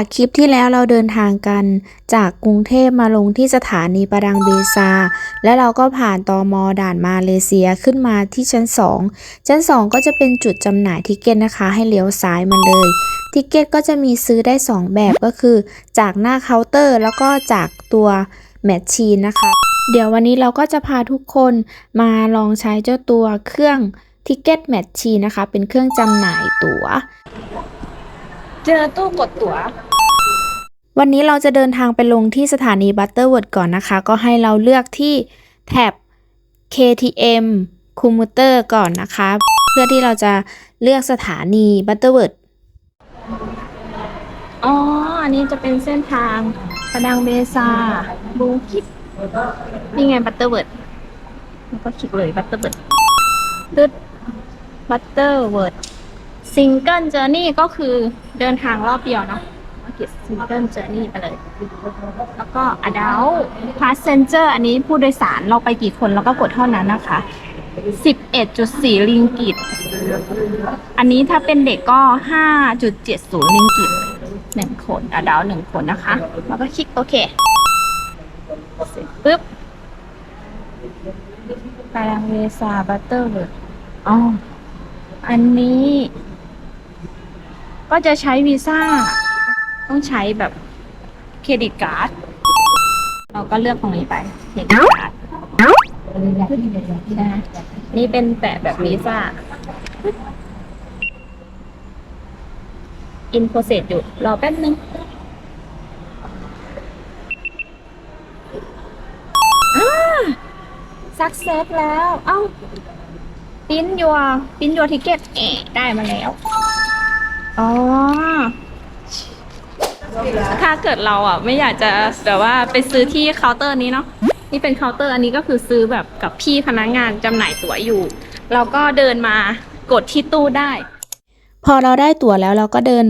จากคลิปที่แล้วเราเดินทางกันจากกรุงเทพมาลงที่สถานีประดังเบซา และเราก็ผ่านตอมอด่านมาเลเซียขึ้นมาที่ชั้น 2 ชั้น 2 ก็จะเป็นจุดจำหน่ายทิเก็ตนะคะ ให้เลี้ยวซ้ายมาเลยทิเก็ตก็จะมีซื้อได้ 2 แบบก็คือ จากหน้าเคาน์เตอร์ แล้วก็จากตัวแมชชีนนะคะ เดี๋ยววันนี้เราก็จะพาทุกคนมาลองใช้เจ้าตัวเครื่องทิเก็ตแมชชีนนะคะ เป็นเครื่องจำหน่ายตั๋วเจอตู้กดตั๋ว วันนี้เราจะเดินทางไปลงที่สถานีบัตเตอร์เวิร์ดก่อนนะคะ ก็ให้เราเลือกที่แท็บ KTM Commuter ก่อนนะคะ เพื่อที่เราจะเลือกสถานีบัตเตอร์เวิร์ดอ๋อ อันนี้จะเป็นเส้นทางประดังเบซาบูคิดนี่ไงบัตเตอร์เวิร์ดแล้วก็คลิกเลยบัตเตอร์เวิร์ดตึ๊ดบัตเตอร์เวิร์ดซิงเกิลเจอร์นี่ก็คือเดินทางรอบเดียวเนาะ มากิดซิงเกิลเจอร์นี่ไปเลย แล้วก็อดัลพาสเซนเจอร์อันนี้ผู้โดยสารเราไปกี่คนเราก็กดเท่านั้นนะคะ 11.4 ลิงกิต อันนี้ถ้าเป็นเด็กก็ 5.70 ลิงกิตหนึ่งคนอะดาวหนึ่งคนนะคะ แล้วก็คลิกโอเค เสร็จปุ๊บตารางเวซาบัตเตอร์เวิร์ดอ๋อ อันนี้ ก็จะใช้วีซ่า ต้องใช้แบบเครดิตการ์ด เราก็เลือกตรงนี้ไปเครดิตการ์ดนี่เป็นแปะแบบวีซ่าอินโปรเซสอยู่ รอแป๊บนึงสักเซสแล้ว เอ้าปิ้นยัวปิ้นยัวทิเก็ตเอได้มาแล้ว อ๋อ ถ้าเกิดเราอะไม่อยากจะแบบว่าไปซื้อที่เคาน์เตอร์นี้เนาะนี่เป็นเคาน์เตอร์อันนี้ก็คือซื้อแบบกับพี่พนักงานจำหน่ายตั๋วอยู่เราก็เดินมากดที่ตู้ได้ พอเราได้ตั๋วแล้วเราก็เดิน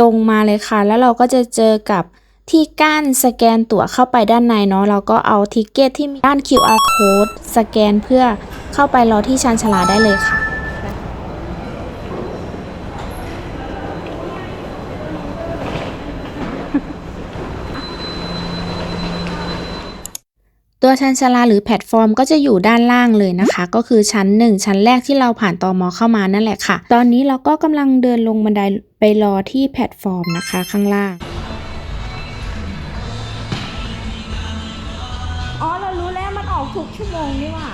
ตรงมาเลยค่ะ แล้วเราก็จะเจอกับที่กั้นสแกนตั๋วเข้าไปด้านในเนาะเราก็เอาทิเก็ตที่มีด้าน QR code สแกนเพื่อเข้าไปรอที่ชานชาลาได้เลยค่ะ ตัวชั้นชาลาหรือแพลตฟอร์มก็จะอยู่ด้านล่างเลยนะคะ ก็คือชั้น 1 ชั้นแรกที่เราผ่านตอมอเข้ามานั่นแหละค่ะ ตอนนี้เราก็กำลังเดินลงบันไดไปรอที่แพลตฟอร์มนะคะข้างล่างอ๋อเรารู้แล้วมันออกทุกชั่วโมงนี่ว่า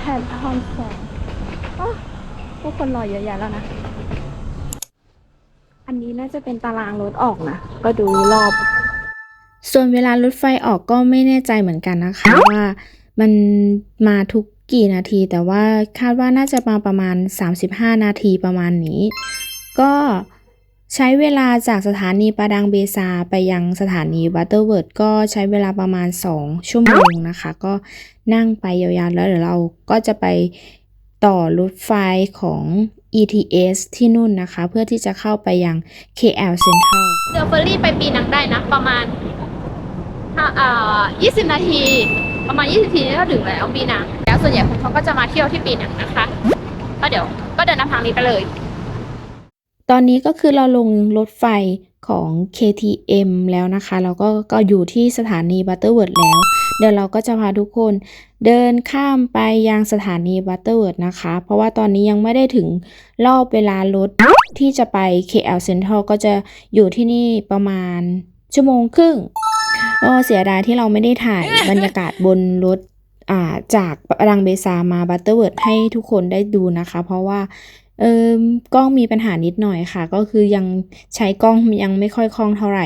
แผ่นคอนแสงอ๋อพวกคนรอเยอะแยะแล้วนะ อันนี้น่าจะเป็นตารางรถออกนะ ก็ดูรอบ ส่วนเวลารถไฟออกก็ไม่แน่ใจเหมือนกันนะคะ ว่ามันมาทุกกี่นาที แต่ว่าคาดว่าน่าจะมาประมาณ 35 นาทีประมาณนี้ ก็ใช้เวลาจากสถานีปาดังเบซาไปยังสถานีบัตเตอร์เวิร์ดก็ใช้เวลาประมาณ 2 ชั่วโมงนะคะ ก็นั่งไปยาวๆแล้วเดี๋ยวเราก็จะไปต่อรถไฟของ ETS ที่นู่นนะคะ เพื่อที่จะเข้าไปยัง KL Central เรือเฟอร์รี่ไปปีนังได้นะ ประมาณห้าอ่ายี่สิบนาที ประมาณยี่สิบนาทีก็ถึงแล้วปีนัง แล้วส่วนใหญ่คนเขาก็จะมาเที่ยวที่ปีนังนะคะ ก็เดี๋ยวก็เดินนำทางนี้ไปเลย ตอนนี้ก็คือเราลงรถไฟของ KTM แล้วนะคะเราก็ก็อยู่ที่สถานีบัตเตอร์เวิร์ดแล้ว เดี๋ยวเราก็จะพาทุกคนเดินข้ามไปยังสถานีบัตเตอร์เวิร์ดนะคะ เพราะว่าตอนนี้ยังไม่ได้ถึงรอบเวลารถที่จะไป KL Central ก็จะอยู่ที่นี่ประมาณชั่วโมงครึ่งก็เสียดายที่เราไม่ได้ถ่ายบรรยากาศบนรถาจากรังเบซามาบัตเตอร์เวิร์ดให้ทุกคนได้ดูนะคะ เพราะว่าเออกล้องมีปัญหานิดหน่อยค่ะ ก็คือยังใช้กล้องยังไม่ค่อยคล่องเท่าไหร่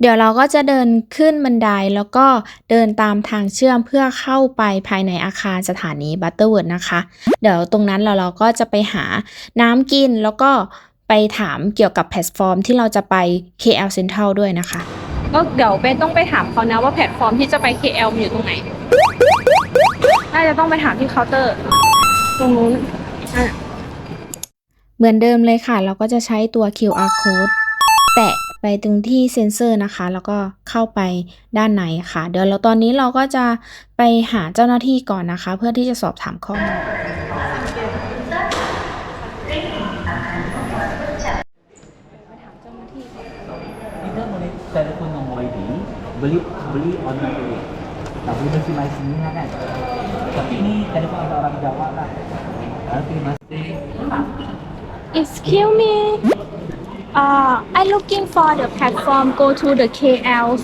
เดี๋ยวเราก็จะเดินขึ้นบันไดแล้วก็เดินตามทางเชื่อมเพื่อเข้าไปภายในอาคารสถานีบัตเตอร์เวิร์ดนะคะ เดี๋ยวตรงนั้นเราเราก็จะไปหาน้ำกินแล้วก็ไปถามเกี่ยวกับแพลตฟอร์มที่เราจะไป KL Central ด้วยนะคะ ก็เดี๋ยวเบนต้องไปถามเขานะว่าแพลตฟอร์มที่จะไป KL มันอยู่ตรงไหน น่าจะต้องไปถามที่เคาน์เตอร์ ตรงนู้นอะเหมือนเดิมเลยค่ะ เราก็จะใช้ตัว QR code แตะ ไปตรงที่เซนเซอร์นะคะ แล้วก็เข้าไปด้านในค่ะ เดี๋ยวเราตอนนี้เราก็จะไปหาเจ้าหน้าที่ก่อนนะคะ เพื่อที่จะสอบถามข้อมูลเต่ละคนงอยดีบลิบลีออนไลน์ tapi masih masih kan tapi ini dari orang Jawa lah tapi masih excuse me uh, I looking for the platform go to the KL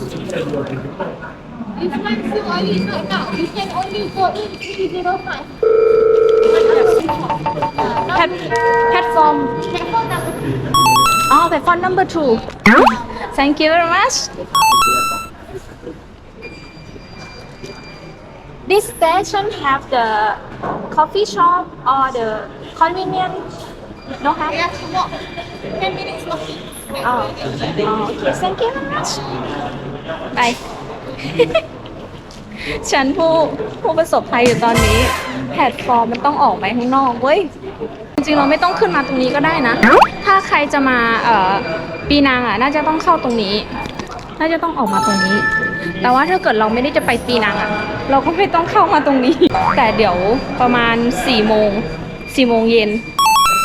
This one still only not now. You can only go in 305. Plat- platform Platform number Oh, platform number two. Thank you very much. This station have the coffee shop or the convenience? No have? 10 minutes walking. Oh, oh, okay. Thank you very much. Bye. ฉันผู้ผู้ประสบภัยอยู่ตอนนี้ แพลตฟอร์มมันต้องออกไปข้างนอกเว้ย จริงๆเราไม่ต้องขึ้นมาตรงนี้ก็ได้นะ ถ้าใครจะมาเอ่อปีนางอะ น่าจะต้องเข้าตรงนี้ น่าจะต้องออกมาตรงนี้ แต่ว่าถ้าเกิดเราไม่ได้จะไปปีนังอะ เราก็ไม่ต้องเข้ามาตรงนี้ แต่เดี๋ยวประมาณ4ี่โมงสี่โมงเย็น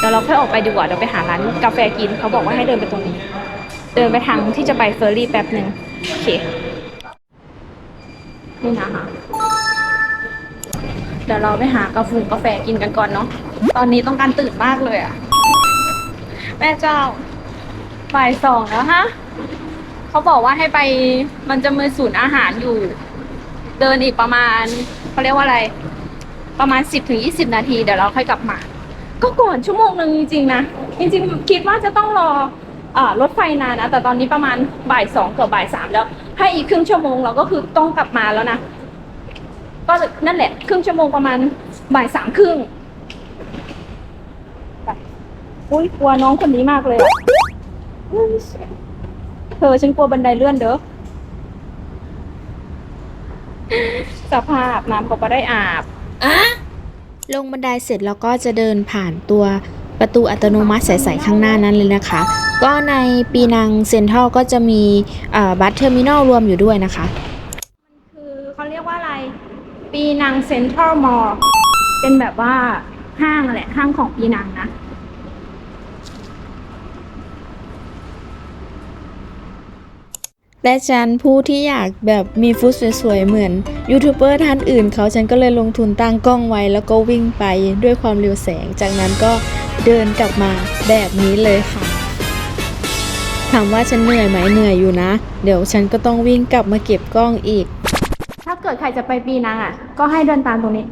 ดี๋ยวเราค่อยออกไปดีกว่าเดี๋ยวไปหาร้านกาแฟกินเขาบอกว่าให้เดินไปตรงนี้ เดินไปทางที่จะไปเฟอร์รี่แป๊บหนึ่งโอเคนี่นะคะเดี๋ยวเราไปหากาแฟกาแฟกินกันก่อนเนาะตอนนี้ต้องการตื่นมากเลยอะแม่เจ้าบ่ายสองแล้วฮะเขาบอกว่าให้ไปมันจะมีศูนย์อาหารอยู่ เดินอีกประมาณเขาเรียกว่าอะไร ประมาณสิบถึงยี่สิบนาทีเดี๋ยวเราค่อยกลับมา ก็ก่อนชั่วโมงหนึ่งจริงๆนะจริงๆคิดว่าจะต้องรออรถไฟนานนะแต่ตอนนี้ประมาณบ่ายสองเกือบบ่ายสามแล้ว ให้อีกครึ่งชั่วโมงเราก็คือต้องกลับมาแล้วนะก็นั่นแหละครึ่งชั่วโมงประมาณบ่ายสามครึ่งอุ้ยกลัวน้องคนนี้มากเลยเธอฉันกลัวบันไดเลื่อนเด้อสภาพน้ำก็ไม่ได้อาบอะ ลงบันไดเสร็จแล้วก็จะเดินผ่านตัวประตูอัตโนมัติใสๆข้างหน้านั้นเลยนะคะ ก็ในปีนังเซ็นทรัลก็จะมีบัสเทอร์มินอลรวมอยู่ด้วยนะคะ มันคือเขาเรียกว่าอะไร ปีนังเซ็นทรัลมอลล์เป็นแบบว่าห้างแหละห้างของปีนังนะ และฉันผู้ที่อยากแบบมีฟุตสวยๆเหมือนยูทูบเบอร์ท่านอื่นเขาฉันก็เลยลงทุนตั้งกล้องไว้แล้วก็วิ่งไปด้วยความเร็วแสง จากนั้นก็เดินกลับมาแบบนี้เลยค่ะ ถามว่าฉันเหนื่อยไหมเหนื่อยอยู่นะ เดี๋ยวฉันก็ต้องวิ่งกลับมาเก็บกล้องอีก ถ้าเกิดใครจะไปปีนังอะ ก็ให้เดินตามตรงนี้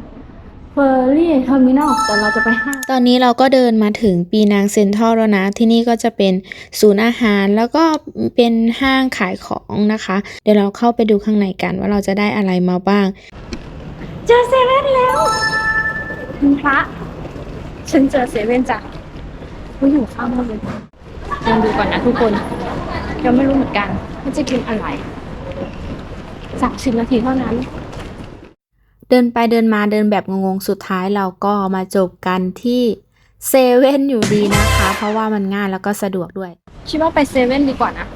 เฟอร์รี่เทอร์มินอลแต่เราจะไปห้างตอนนี้เราก็เดินมาถึงปีนางเซ็นทรัลแล้วนะ ที่นี่ก็จะเป็นศูนย์อาหารแล้วก็เป็นห้างขายของนะคะ เดี๋ยวเราเข้าไปดูข้างในกันว่าเราจะได้อะไรมาบ้าง เจอเซเว่นแล้วคุณพระฉันเจอเซเว่นจ้ะผู้อยู่ข้างบ้านเลยลองดูก่อนนะทุกคนยังไม่รู้เหมือนกันว่าจะกินอะไรสามสิบนาทีเท่านั้น เดินไปเดินมาเดินแบบงงๆ สุดท้ายเราก็มาจบกันที่เซเว่นอยู่ดีนะคะ เพราะว่ามันง่ายแล้วก็สะดวกด้วย คิดว่าไปเซเว่นดีกว่านะ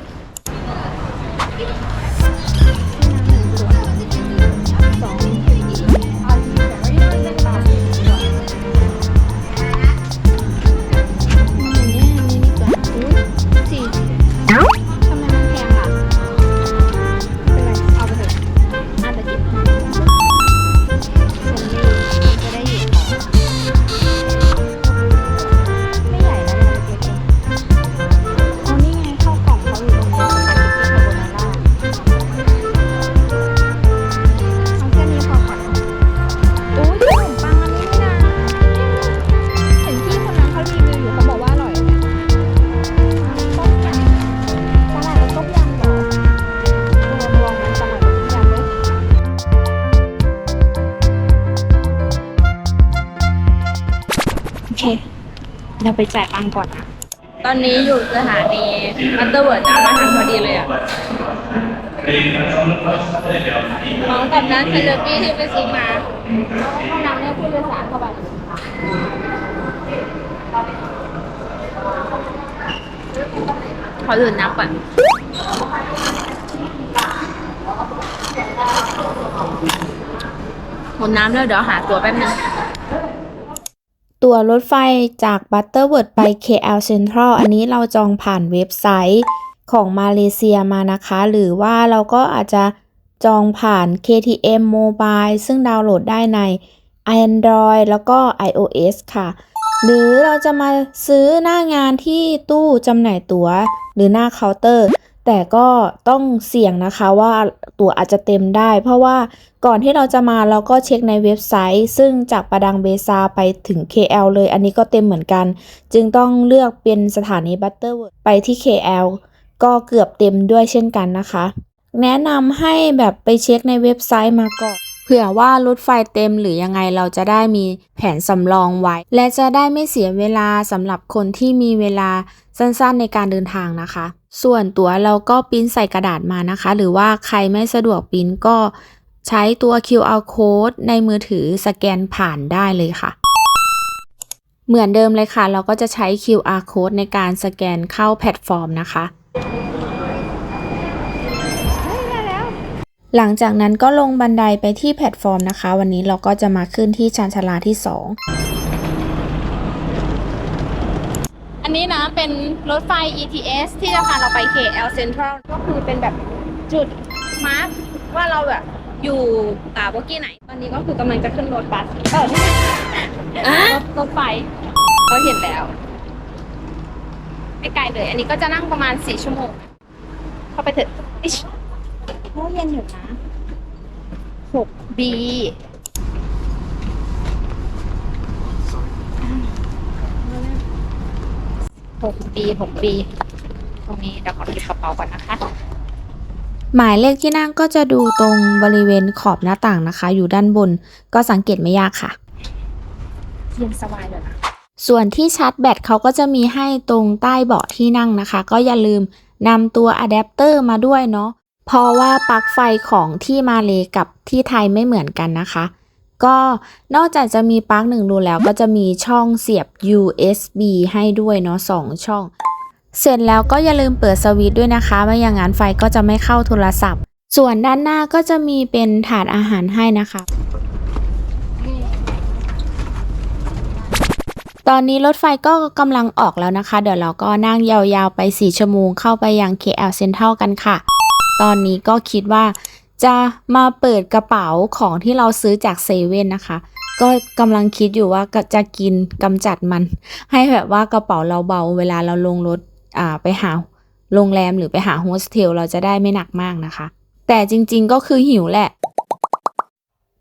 เค เราไปจ่ายตังค์ก่อนนะ ตอนนี้อยู่สถานีมัตเตอร์เวิร์ดนะมาทันพอดีเลยอะพร้อมกับนั้นเซเลบี้ที่ไปซื้อมาแล้วก็เข้าน้ำเนี่ยผู้โดยสารเข้าไปขอดื่มน้ำก่อนหมดน้ำแล้วเดี๋ยวหาตัวแป๊บนึง ตั๋วรถไฟจาก Butterworth ไป KL Central อันนี้เราจองผ่านเว็บไซต์ของมาเลเซียมานะคะ หรือว่าเราก็อาจจะจองผ่าน KTM Mobile ซึ่งดาวน์โหลดได้ใน Android แล้วก็ iOS ค่ะ หรือเราจะมาซื้อหน้างานที่ตู้จำหน่ายตั๋ว หรือหน้าเคาน์เตอร์ แต่ก็ต้องเสี่ยงนะคะว่าตั๋วอาจจะเต็มได้ เพราะว่าก่อนที่เราจะมาเราก็เช็คในเว็บไซต์ ซึ่งจากประดังเบซาไปถึง KL เลย อันนี้ก็เต็มเหมือนกัน จึงต้องเลือกเป็นสถานีบัตเตอร์เวิร์ดไปที่ KL ก็เกือบเต็มด้วยเช่นกันนะคะ แนะนำให้แบบไปเช็คในเว็บไซต์มาก่อน ผื่อว่ารถไฟเต็มหรือยังไงเราจะได้มีแผนสำรองไว้ และจะได้ไม่เสียเวลาสำหรับคนที่มีเวลาสั้นๆในการเดินทางนะคะ ส่วนตั๋วเราก็ปริ้นใส่กระดาษมานะคะ หรือว่าใครไม่สะดวกปริ้นก็ใช้ตัว QR code ในมือถือสแกนผ่านได้เลยค่ะ เหมือนเดิมเลยค่ะ เราก็จะใช้ QR code ในการสแกนเข้าแพลตฟอร์มนะคะ หลังจากนั้นก็ลงบันไดไปที่แพลตฟอร์มนะคะ วันนี้เราก็จะมาขึ้นที่ชานชาลาที่ 2 อันนี้นะเป็นรถไฟ ETS ที่จะพาเราไป KL Central ก็คือเป็นแบบจุดมาร์คว่าเราแบบอยู่อ่าโบกี้ไหน ตอนนี้ก็คือกำลังจะขึ้นรถบัสเออรถรถไฟเราเห็นแล้วไม่ไกลเลย อันนี้ก็จะนั่งประมาณสี่ชั่วโมง เข้าไปเถอะ อิชโอ้เย็นอยู่นะหกบีหกปีหกปีตรงนี้เดี๋ยวขอเก็บกระเป๋าก่อนนะคะ หมายเลขที่นั่งก็จะดูตรงบริเวณขอบหน้าต่างนะคะ อยู่ด้านบนก็สังเกตไม่ยากค่ะ เย็นสบายเลยนะ ส่วนที่ชาร์จแบตเขาก็จะมีให้ตรงใต้เบาะที่นั่งนะคะ ก็อย่าลืมนำตัวอะแดปเตอร์มาด้วยเนาะ เพราะว่าปลั๊กไฟของที่มาเลกับที่ไทยไม่เหมือนกันนะคะ ก็นอกจากจะมีปลั๊กหนึ่งรูแล้วก็จะมีช่องเสียบ USB ให้ด้วยเนาะสองช่อง เสร็จแล้วก็อย่าลืมเปิดสวิตช์ด้วยนะคะ ไม่อย่างนั้นไฟก็จะไม่เข้าโทรศัพท์ ส่วนด้านหน้าก็จะมีเป็นถาดอาหารให้นะคะ ตอนนี้รถไฟก็กำลังออกแล้วนะคะ เดี๋ยวเราก็นั่งยาวๆไป 4 ชั่วโมงเข้าไปยัง KL Central กันค่ะ ตอนนี้ก็คิดว่าจะมาเปิดกระเป๋าของที่เราซื้อจากเซเว่นนะคะ ก็กำลังคิดอยู่ว่าจะกินกำจัดมัน ให้แบบว่ากระเป๋าเราเบาเวลาเราลงรถอ่าไปหาโรงแรมหรือไปหาโฮสเทลเราจะได้ไม่หนักมากนะคะ แต่จริงๆก็คือหิวแหละ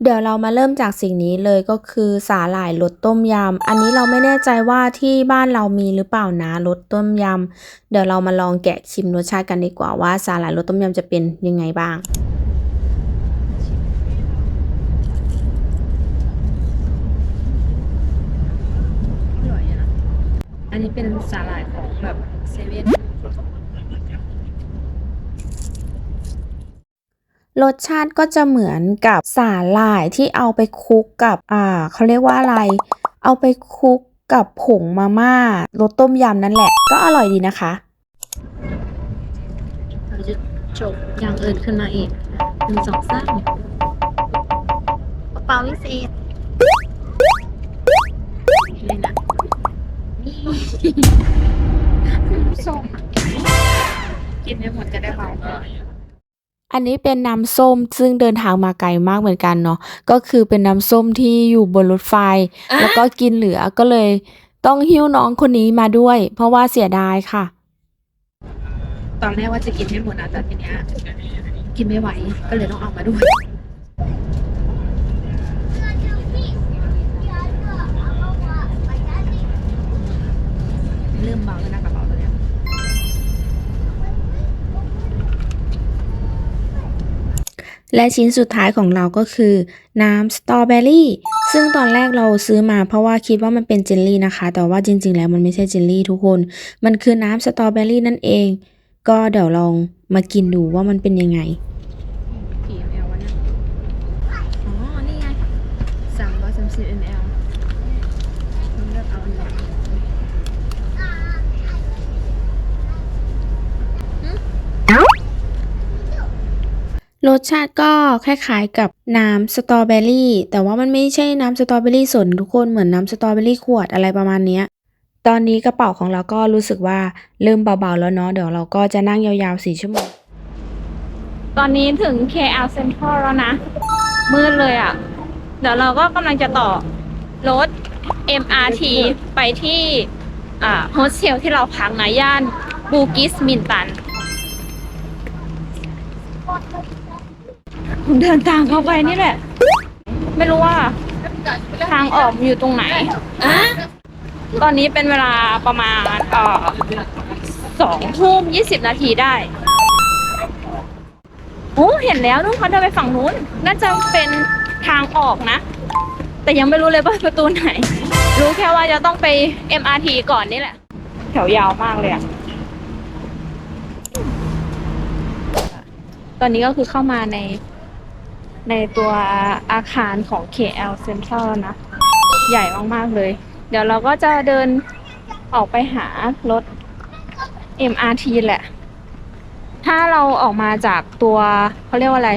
เดี๋ยวเรามาเริ่มจากสิ่งนี้เลยก็คือสาหร่ายรสต้มยำ อันนี้เราไม่แน่ใจว่าที่บ้านเรามีหรือเปล่านะรสต้มยำ เดี๋ยวเรามาลองแกะชิมรสชาติกันดีกว่าว่าสาหร่ายรสต้มยำจะเป็นยังไงบ้างอันนี้เป็นสาหร่ายของแบบเซเว่น รสชาติก็จะเหมือนกับสาหร่ายที่เอาไปคลุกกับอ่าเขาเรียกว่าอะไร เอาไปคลุกกับผงมาม่ารสต้มยำนั่นแหละ ก็อร่อยดีนะคะเราจะจบอย่างอื่นขึ้นมาอีกหนึ่งสองสามกระเป๋าวิเศษเลยนะส้มกินไม่หมดจะได้เบา อันนี้เป็นน้ำส้มซึ่งเดินทางมาไกลมากเหมือนกันเนาะก็คือเป็นน้ำส้มที่อยู่บนรถไฟ แล้วก็กินเหลือก็เลย ต้องหิ้วน้องคนนี้มาด้วย เพราะว่าเสียดายค่ะ ตอนแรกว่าจะกินให้หมดนะแต่ทีเนี้ยกินไม่ไหวก็เลยต้องเอามาด้วยเริ่มเบาแล้วนะกระ และชิ้นสุดท้ายของเราก็คือน้ำสตรอเบอรี่ ซึ่งตอนแรกเราซื้อมาเพราะว่าคิดว่ามันเป็นเจลลี่นะคะ แต่ว่าจริง ๆ แล้วมันไม่ใช่เจลลี่ทุกคน มันคือน้ำสตรอเบอรี่นั่นเอง ก็เดี๋ยวลองมากินดูว่ามันเป็นยังไง กี่ ml วะเนี่ยอ๋อ นี่ไงสามร้อยสามสิบ ml มันเลือกเอาอันไหน รสชาติก็คล้ายๆกับน้ำสตรอเบอรี่ แต่ว่ามันไม่ใช่น้ำสตรอเบอรี่สนทุกคนเหมือนน้ำสตรอเบอรี่ขวดอะไรประมาณนี้ตอนนี้กระเป๋าของเราก็รู้สึกว่าเริ่มเบาๆแล้วเนาะเดี๋ยวเราก็จะนั่งยาวๆสี่ชั่วโมง ตอนนี้ถึง KL Central แล้วนะ มืดเลยอะ่ะ เดี๋ยวเราก็กำลังจะต่อรถ MRT ไปที่โฮสเทลที่เราพักนะย่านบูกิสมินตัน เดินทางเข้าไปนี่แหละ ไม่รู้ว่า ทางออกอยู่ตรงไหนตอนนี้เป็นเวลาประมาณเอ่อสองทุ่มยี่สิบนาทีได้ โอ้เห็นแล้วนู่นเขาเดินไปฝั่งนู้น น่าจะเป็นทางออกนะ แต่ยังไม่รู้เลยว่าประตูไหน รู้แค่ว่าจะต้องไป MRT ก่อนนี่แหละ แถวยาวมากเลยอะตอนนี้ก็คือเข้ามาใน ในตัวอาคารของ KL Central นะ ใหญ่มาก ๆ เลย เดี๋ยวเราก็จะเดินออกไปหารถ MRT แหละ ถ้าเราออกมาจากตัวเขาเรียกว่าอะไร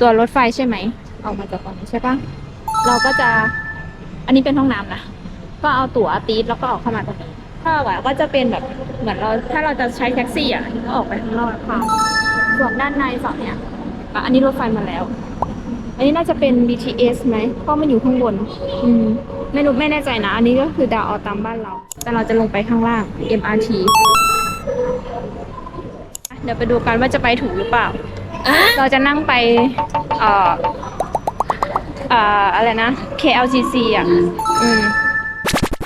ตัวรถไฟใช่ไหม ออกมาจากตรงนี้ใช่ปะเราก็จะอันนี้เป็นห้องน้ำนะ ก็เอาตั๋วตีดแล้วก็ออกเข้ามาตรงนี้ถ้าว่าก็จะเป็นแบบเหมือนเราถ้าเราจะใช้แท็กซี่อะก็ออกไปข้างนอกค่ะส่วนด้านในฝั่งเนี้ยอันนี้รถไฟมาแล้ว อันนี้น่าจะเป็น BTS ไหมเพราะมันอยู่ข้างบน อืมไม่รู้ไม่แน่ใจนะ อันนี้ก็คือดาวเอาตามบ้านเรา แต่เราจะลงไปข้างล่าง MRT เดี๋ยวไปดูกันว่าจะไปถูกหรือเปล่า เราจะนั่งไป เอ่อ เอ่อ อะไรนะ KLCC อะ อืม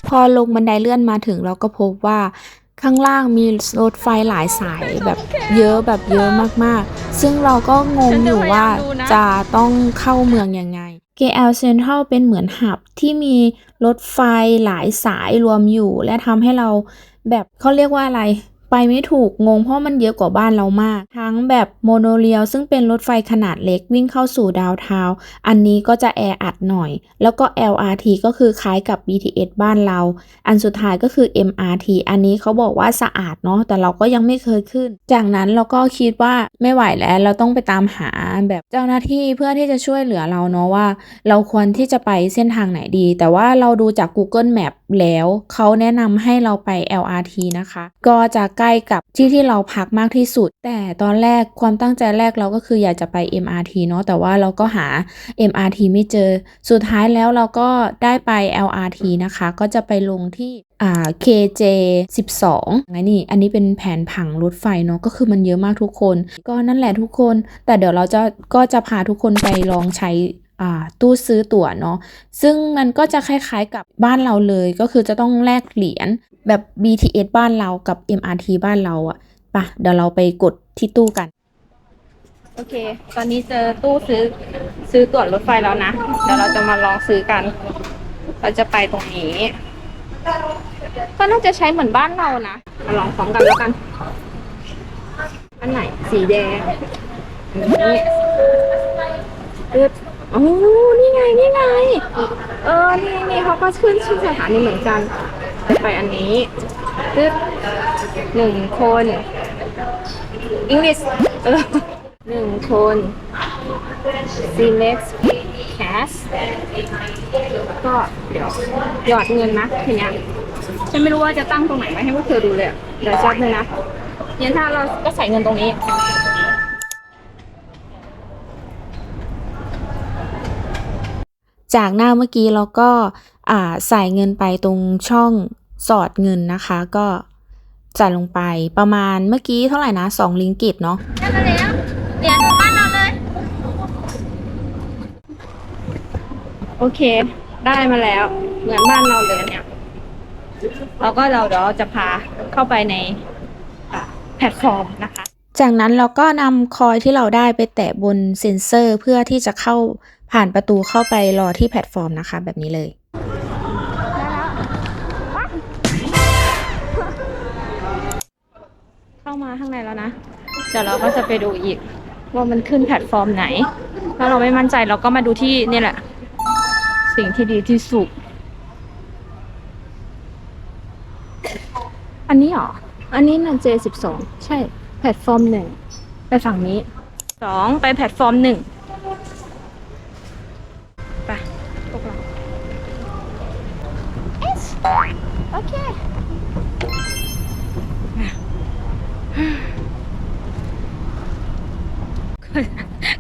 พอลงบันไดเลื่อนมาถึงเราก็พบว่า ข้างล่างมีรถไฟหลายสายแบบเยอะแบบเยอะมากๆ ซึ่งเราก็งงอยู่ว่าจะต้องเข้าเมืองยังไง KL Central เป็นเหมือนหับที่มีรถไฟหลายสายรวมอยู่ และทำให้เราแบบเขาเรียกว่าอะไร ไปไม่ถูกงงเพราะมันเยอะกว่าบ้านเรามาก ทั้งแบบโมโนเรียลซึ่งเป็นรถไฟขนาดเล็กวิ่งเข้าสู่ดาวน์ทาอันนี้ก็จะแออัดหน่อย แล้วก็ LRT ก็คือคล้ายกับ BTS บ้านเรา อันสุดท้ายก็คือ MRT อันนี้เขาบอกว่าสะอาดเนาะแต่เราก็ยังไม่เคยขึ้น จากนั้นเราก็คิดว่าไม่ไหวแล้วเราต้องไปตามหาแบบเจ้าหน้าที่เพื่อที่จะช่วยเหลือเราเนาะว่า เราควรที่จะไปเส้นทางไหนดี แต่ว่าเราดูจาก Google Map แล้วเขาแนะนำให้เราไป LRT นะคะ ก็จะใกล้กับที่ที่เราพักมากที่สุด แต่ตอนแรกความตั้งใจแรกเราก็คืออยากจะไป MRT เนาะแต่ว่าเราก็หา MRT ไม่เจอ สุดท้ายแล้วเราก็ได้ไป LRT นะคะ ก็จะไปลงที่อ่า KJ 12ไงนี่ อันนี้เป็นแผนผังรถไฟเนาะก็คือมันเยอะมากทุกคน ก็นั่นแหละทุกคน แต่เดี๋ยวเราจะก็จะพาทุกคนไปลองใช้ ตู้ซื้อตั๋วเนาะซึ่งมันก็จะคล้ายๆกับบ้านเราเลยก็คือจะต้องแลกเหรียญแบบ BTS บ้านเรากับ MRT บ้านเราอะปะเดี๋ยวเราไปกดที่ตู้กัน โอเค ตอนนี้เจอตู้ซื้อซื้อตั๋วรถไฟแล้วนะเดี๋ยวเราจะมาลองซื้อกัน เราจะไปตรงนี้ ก็น่าจะใช้เหมือนบ้านเรานะมาลองพร้อมกันแล้วกันอันไหนสีแดงอันนี้ปึ๊บ โอ้นี่ไง นี่ไง เออ นี่นี่เขาก็ขึ้นชื่อสถานีเหมือนกัน ไปอันนี้ปึ๊บหนึ่งคนอังกฤษเออหนึ่งคน select cash ก็เดี๋ยวหยอดเงินนะทีเนี้ยฉันไม่รู้ว่าจะตั้งตรงไหนไว้ให้พวกเธอดูเลยเดี๋ยวจัดเลยนะเนี่ยถ้าเราก็ใส่เงินตรงนี้ จากหน้าเมื่อกี้เราก็อ่าใส่เงินไปตรงช่องสอดเงินนะคะ ก็ใส่ลงไปประมาณเมื่อกี้เท่าไหร่นะสองลิงกิตเนาะได้มาแล้วเหรียญของบ้านเราเลย โอเค ได้มาแล้วเหมือนบ้านเราเลยเนี่ยแล้วก็เราเดี๋ยวจะพาเข้าไปในอะแพลตฟอร์มนะคะ จากนั้นเราก็นำคอยที่เราได้ไปแตะบนเซ็นเซอร์เพื่อที่จะเข้า ผ่านประตูเข้าไปรอที่แพลตฟอร์มนะคะ แบบนี้เลยเข้ามาข้างในแล้วนะเดี๋ยวเราก็จะไปดูอีก ว่ามันขึ้นแพลตฟอร์มไหนถ้าเราไม่มั่นใจเราก็มาดูที่นี่แหละ สิ่งที่ดีที่สุด อันนี้เหรอ อันนี้น่ะ J12 ใช่ แพลตฟอร์มหนึ่งไปฝั่งนี้สองไปแพลตฟอร์มหนึ่ง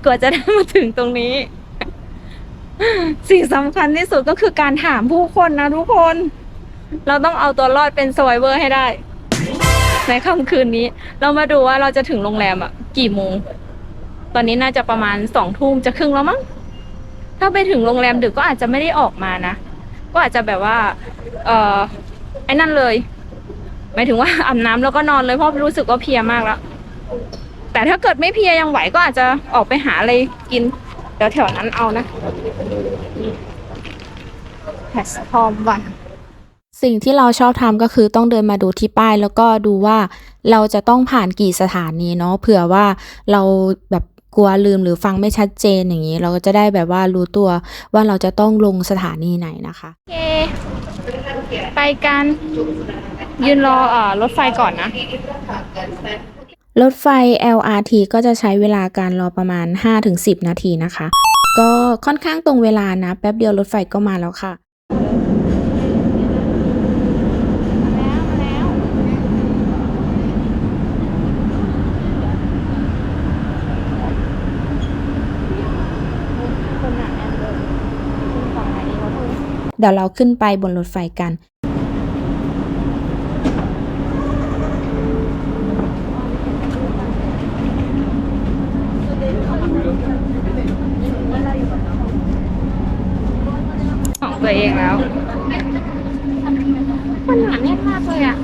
กว่าจะได้มาถึงตรงนี้ สิ่งสำคัญที่สุดก็คือการถามผู้คนนะทุกคน เราต้องเอาตัวรอดเป็น s ไ r เวอร์ให้ได้ ในค่ำคืนนี้ เรามาดูว่าเราจะถึงโรงแรมอะกี่โมง ตอนนี้น่าจะประมาณสองทุ่มจะครึ่งแล้วมั้ง ถ้าไปถึงโรงแรมดึกก็อาจจะไม่ได้ออกมานะ ก็อาจจะแบบว่า เออไอ้นั่นเลยหมายถึงว่าอาบน้ำแล้วก็นอนเลยเพราะรู้สึกว่าเพลียมากแล้ว แต่ถ้าเกิดไม่เพลียยังไหวก็อาจจะออกไปหาอะไรกินแถวแถวๆนั้นเอานะแพลตฟอร์มวันสิ่งที่เราชอบทำก็คือต้องเดินมาดูที่ป้ายแล้วก็ดูว่าเราจะต้องผ่านกี่สถานีเนาะเผื่อว่าเราแบบกลัวลืมหรือฟังไม่ชัดเจนอย่างนี้ เราก็จะได้แบบว่ารู้ตัวว่าเราจะต้องลงสถานีไหนนะคะโอเคไปกันยืนรอเอ่อรถไฟก่อนนะ รถไฟ LRT ก็จะใช้เวลาการรอประมาณ 5-10 นาทีนะคะ ก็ค่อนข้างตรงเวลานะ แป๊บเดียวรถไฟก็มาแล้วค่ะเดี๋ยวเราขึ้นไปบนรถไฟกัน ตัวเองแล้ว มันหนาแน่นมากเลยอะ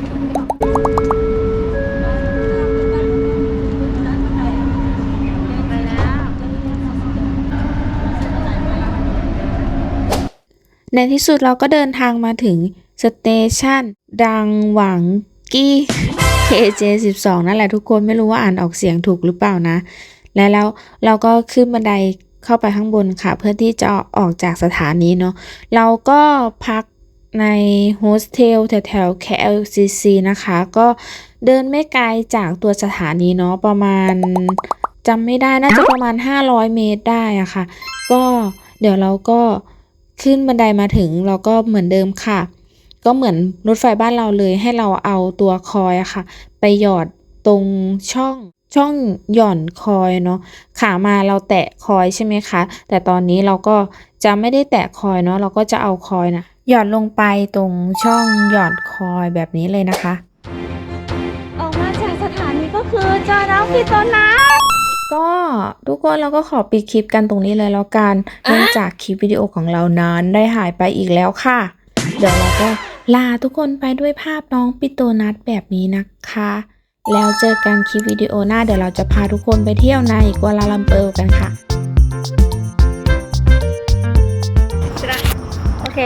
ในที่สุดเราก็เดินทางมาถึงสเตชันดังหวังกี้ KJ12 นั่นแหละทุกคนไม่รู้ว่าอ่านออกเสียงถูกหรือเปล่านะ และแล้วเราก็ขึ้นบันได เข้าไปข้างบนค่ะ เพื่อที่จะออกจากสถานีเนาะเราก็พักในโฮสเทลแถวๆ KLCC นะคะ ก็เดินไม่ไกลจากตัวสถานีเนาะประมาณจำไม่ได้น่าจะประมาณ 500 เมตรได้อะค่ะ ก็เดี๋ยวเราก็ขึ้นบันไดมาถึงเราก็เหมือนเดิมค่ะ ก็เหมือนรถไฟบ้านเราเลยให้เราเอาตัวคอยอะค่ะ ไปหยอดตรงช่อง ช่องหย่อนคอยเนาะขามาเราแตะคอยใช่ไหมคะ แต่ตอนนี้เราก็จะไม่ได้แตะคอยเนาะเราก็จะเอาคอยนะหย่อนลงไปตรงช่องหย่อนคอยแบบนี้เลยนะคะ ออกมาจากสถานีก็คือเจอแล้วพี่ต้นนะก็ทุกคนเราก็ขอปิดคลิปกันตรงนี้เลยแล้วกันเนื่องจากคลิปวิดีโอของเรานั้นได้หายไปอีกแล้วค่ะ เดี๋ยวเราก็ลาทุกคนไปด้วยภาพน้องปิโตนัทแบบนี้นะคะ แล้วเจอกันคลิปวิดีโอหน้าเดี๋ยวเราจะพาทุกคนไปเที่ยวในกัวลาลัมเปอร์กันค่ะ โอเค